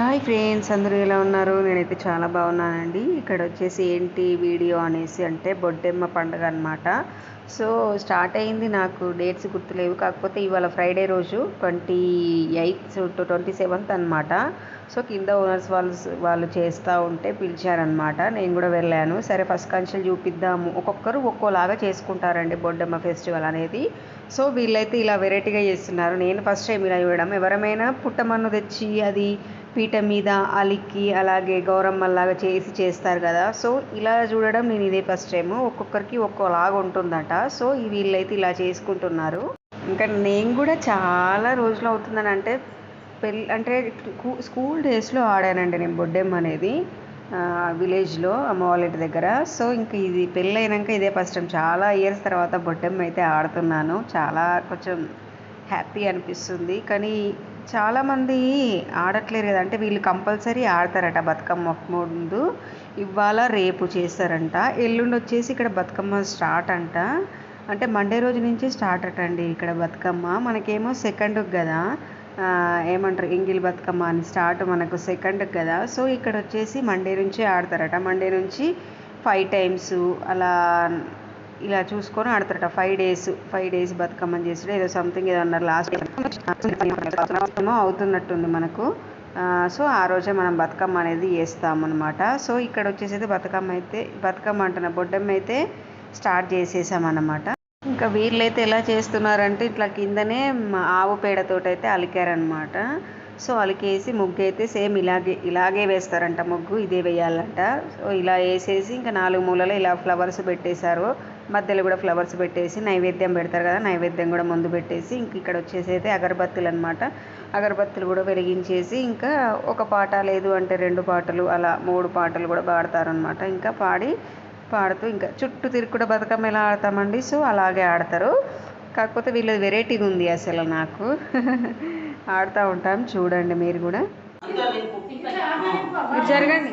Hi friends అందరూ ఎలా ఉన్నారు? నేనైతే చాలా బాగున్నానండి. ఇక్కడ వచ్చేసి ఏంటి వీడియో అనేసి అంటే బొడ్డెమ్మ పండుగ అనమాట సో స్టార్ట్ అయింది నాకు డేట్స్ గుర్తులేవు. కాకపోతే ఇవాళ ఫ్రైడే రోజు twenty eighth to twenty seventh అనమాట సో కింద ఓనర్స్ వాళ్ళు వాళ్ళు చేస్తూ ఉంటే పిలిచారనమాట నేను కూడా వెళ్ళాను. సరే ఫస్ట్ కన్షల్ చూపిద్దాము. ఒక్కొక్కరు ఒక్కోలాగా చేసుకుంటారండి బొడ్డమ్మ ఫెస్టివల్ అనేది. సో వీళ్ళైతే ఇలా వెరైటీగా చేస్తున్నారు. నేను ఫస్ట్ టైం ఇలా చూడడం ఎవరమైనా పుట్టమన్ను తెచ్చి అది పీట మీద అలిక్కి అలాగే గౌరమ్మలాగా చేసి చేస్తారు కదా. సో ఇలా చూడడం నేను ఇదే ఫస్ట్ టైం ఒక్కొక్కరికి ఒక్కోలాగా ఉంటుందట. సో వీళ్ళైతే ఇలా చేసుకుంటున్నారు. ఇంకా నేను కూడా చాలా రోజులు అవుతుందని అంటే పెళ్ళి అంటే స్కూల్ డేస్లో ఆడానండి నేను బొడ్డెమ్మ అనేది విలేజ్లో అమ్మ వాళ్ళ ఇంటి దగ్గర. సో ఇంక ఇది పెళ్ళైనాక ఇదే ఫస్ట్ టైం. చాలా ఇయర్స్ తర్వాత బొడ్డెమ్మ అయితే ఆడుతున్నాను. చాలా కొంచెం హ్యాపీ అనిపిస్తుంది. కానీ చాలామంది ఆడట్లేరు కదా. అంటే వీళ్ళు కంపల్సరీ ఆడతారట బతుకమ్మ ముందు. ఇవాళ రేపు చేస్తారంట. ఎల్లుండి వచ్చేసి ఇక్కడ బతుకమ్మ స్టార్ట్ అంట. అంటే మండే రోజు నుంచి స్టార్ట్ అటండి ఇక్కడ బతుకమ్మ. మనకేమో సెకండ్ కదా. ఏమంటారు? ఎంగిల్ బతుకమ్మ అని స్టార్ట్ మనకు సెకండ్ కదా. సో ఇక్కడ వచ్చేసి మండే నుంచి ఆడతారట. మండే నుంచి ఫైవ్ టైమ్స్ అలా ఇలా చూసుకొని ఆడతారట. ఫైవ్ డేస్ ఫైవ్ డేస్ బతుకమ్మని చేసుడు ఏదో సంథింగ్ ఏదో అన్నారు లాస్ట్ అవుతున్నట్టుంది మనకు. సో ఆ రోజే మనం బతుకమ్మ అనేది వేస్తామన్నమాట సో ఇక్కడ వచ్చేసి బతుకమ్మ అయితే బతుకమ్మ అంటున్న బొడ్డమ్మ అయితే స్టార్ట్ చేసేసామన్నమాట. ఇంకా వీళ్ళైతే ఎలా చేస్తున్నారంటే ఇట్లా కిందనే ఆవు పేడతోటి అయితే అలికారనమాట సో అలికేసి ముగ్గు అయితే సేమ్ ఇలాగే ఇలాగే వేస్తారంట ముగ్గు ఇదే వేయాలంట. సో ఇలా వేసేసి ఇంకా నాలుగు మూలలో ఇలా ఫ్లవర్స్ పెట్టేశారు. మధ్యలో కూడా ఫ్లవర్స్ పెట్టేసి నైవేద్యం పెడతారు కదా నైవేద్యం కూడా ముందు పెట్టేసి ఇంక ఇక్కడ వచ్చేసి అయితే అగరబత్తులు అనమాట అగరబత్తులు కూడా వెలిగించేసి ఇంకా ఒక పాట లేదు అంటే రెండు పాటలు అలా మూడు పాటలు కూడా పాడతారనమాట ఇంకా పాడి పాడుతూ ఇంకా చుట్టూ తిరుగుడు బతుకమ్మ ఎలా ఆడతామండి? సో అలాగే ఆడతారు. కాకపోతే వీళ్ళది వెరైటీగా ఉంది అసలు నాకు. ఆడుతూ ఉంటాం చూడండి మీరు కూడా. జరగండి.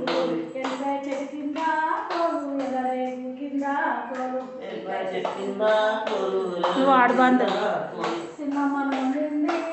కోలు కోలు మేడలు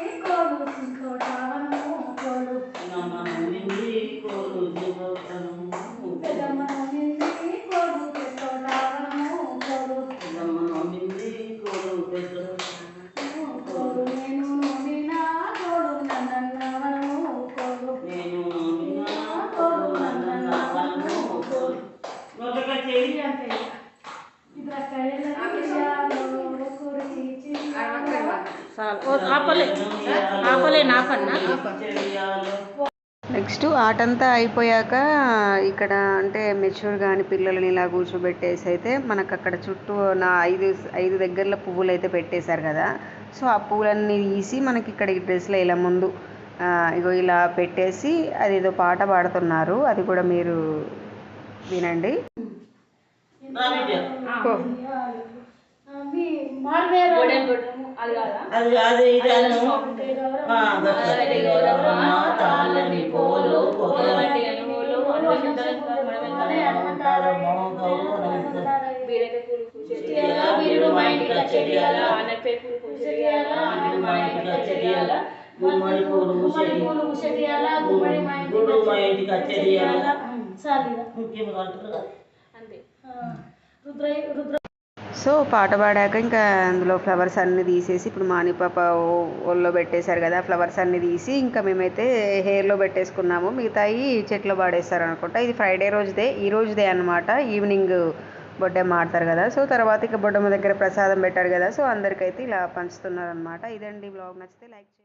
ఆపలే. ఆపలే నాపన్నా. నెక్స్ట్ ఆటంతా అయిపోయాక ఇక్కడ అంటే మెచ్యూర్ కానీ పిల్లలని ఇలా కూర్చోబెట్టేసి అయితే మనకు అక్కడ చుట్టూ నా ఐదు ఐదు దగ్గరలో పువ్వులు అయితే పెట్టేశారు కదా. సో ఆ పువ్వులన్నీ తీసి మనకి ఇక్కడ ఈ డ్రెస్లో ఇలా ముందు ఇగో ఇలా పెట్టేసి అది ఏదో పాట పాడుతున్నారు. అది కూడా మీరు వినండి. అది అది ఇదను తాళని పోలు వీరుడు మా ఇంటికి వచ్చేయాల మా ఇంటికి వచ్చేయాల గుమ్మడి పూలు గుమ్మడి మా ఇంటికి వచ్చేయాల ఇంకేం అంటారు సో సో పాట పాడాక ఇంకా అందులో ఫ్లవర్స్ అన్నీ తీసేసి ఇప్పుడు మానిపాప ఒళ్ళో పెట్టేశారు కదా ఫ్లవర్స్ అన్నీ తీసి ఇంకా మేమైతే హెయిర్లో పెట్టేసుకున్నాము. మిగతాయి చెట్లో పాడేస్తారు అనుకుంటా ఇది ఫ్రైడే రోజుదే ఈ రోజుదే అనమాట ఈవినింగ్ బొడ్డెమ్మ ఆడతారు కదా. సో తర్వాత ఇక బొడ్డమ్మ దగ్గర ప్రసాదం పెట్టారు కదా. సో అందరికైతే ఇలా పంచుతున్నారు అనమాట ఇదండి బ్లాగ్ నచ్చితే లైక్ చేయండి.